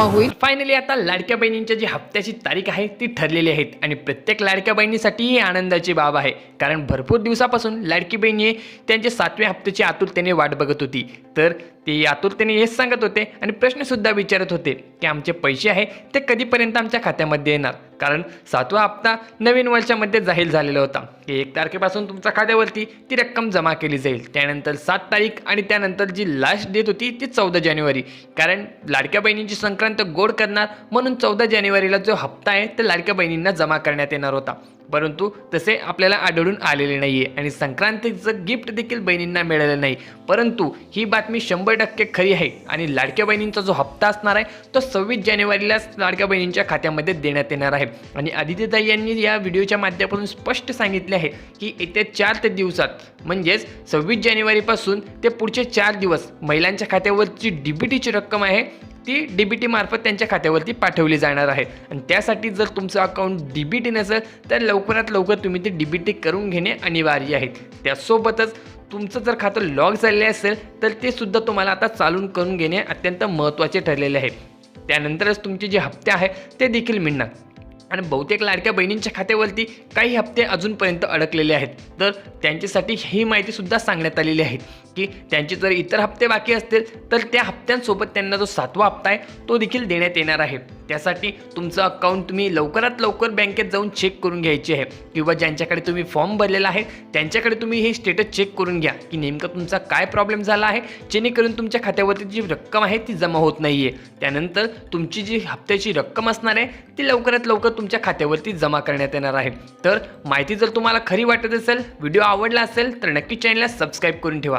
होईल. फायनली आता लाडक्या बहिणींच्या जी हप्त्याची तारीख आहे ती ठरलेली आहेत. आणि प्रत्येक लाडक्या बहिणीसाठी ही आनंदाची बाब आहे. कारण भरपूर दिवसापासून लाडकी बहिणी त्यांच्या सातव्या हप्त्याची आतुरतेने वाट बघत होती. तर ते आतुरतेने हेच सांगत होते आणि प्रश्नसुद्धा विचारत होते की आमचे पैसे आहे ते कधीपर्यंत आमच्या खात्यामध्ये येणार? कारण सातवा हप्ता नवीन वर्षामध्ये जाहीर झालेला होता. की एक तारखेपासून तुमच्या खात्यावरती ती रक्कम जमा केली जाईल. त्यानंतर सात तारीख आणि त्यानंतर जी लास्ट डेट होती ती चौदा जानेवारी. कारण लाडक्या बहिणींची संक्रांत गोड करणार म्हणून चौदा जानेवारीला जो हप्ता आहे तो लाडक्या बहिणींना जमा करण्यात येणार होता. परंतु तसे आपल्याला आढळून आलेले नाही आहे आणि संक्रांतीचं गिफ्ट देखील बहिणींना मिळालं नाही. परंतु ही बातमी शंभर टक्के खरी आहे आणि लाडक्या बहिणींचा जो हप्ता असणार आहे तो सव्वीस जानेवारीलाच लाडक्या बहिणींच्या खात्यामध्ये देण्यात येणार आहे. आणि आदित्यताई यांनी या व्हिडिओच्या माध्यमातून स्पष्ट सांगितले आहे की येत्या चार ते दिवसात म्हणजेच सव्वीस जानेवारीपासून ते पुढचे चार दिवस महिलांच्या खात्यावरची डीबीटीची रक्कम आहे ती डी बी टी मार्फत त्यांच्या खात्यावरती पाठवली जाणार आहे. आणि त्यासाठी जर तुमचं अकाउंट डी बी टी नसेल तर लवकरात लवकर तुम्ही ते डी बी टी करून घेणे अनिवार्य आहे. त्यासोबतच तुमचं जर खातं लॉक झालेलं असेल तर ते सुद्धा तुम्हाला आता चालून करून घेणे अत्यंत महत्त्वाचे ठरलेले आहे. त्यानंतरच तुमचे जे हप्ते आहे ते देखील मिळणार. आणि बहुतेक लाडक्या बहिणींच्या खात्यावरती काही हप्ते अजूनपर्यंत अडकलेले आहेत. तर त्यांच्यासाठी ही माहितीसुद्धा सांगण्यात आलेली आहे की त्यांचे जर इतर हप्ते बाकी असतील तर त्या हप्त्यांसोबत त्यांना जो सातवा हप्ता आहे तो देखील देण्यात येणार आहे. त्यासाठी तुमचं अकाउंट तुम्ही लवकरात लवकर बँकेत जाऊन चेक करून घ्यायची आहे. किंवा ज्यांच्याकडे तुम्ही फॉर्म भरलेला आहे त्यांच्याकडे तुम्ही हे स्टेटस चेक करून घ्या की नेमकं तुमचा काय प्रॉब्लेम झाला आहे. जेणेकरून तुमच्या खात्यावरती जी रक्कम आहे ती जमा होत नाही आहे त्यानंतर तुमची जी हप्त्याची रक्कम असणार आहे ती लवकरात लवकर तुमच्या खात्यावरती जमा करण्यात येणार आहे. तर माहिती जर तुम्हाला खरी वाटत असेल व्हिडिओ आवडला असेल तर नक्की चॅनलला सबस्क्राईब करून ठेवा.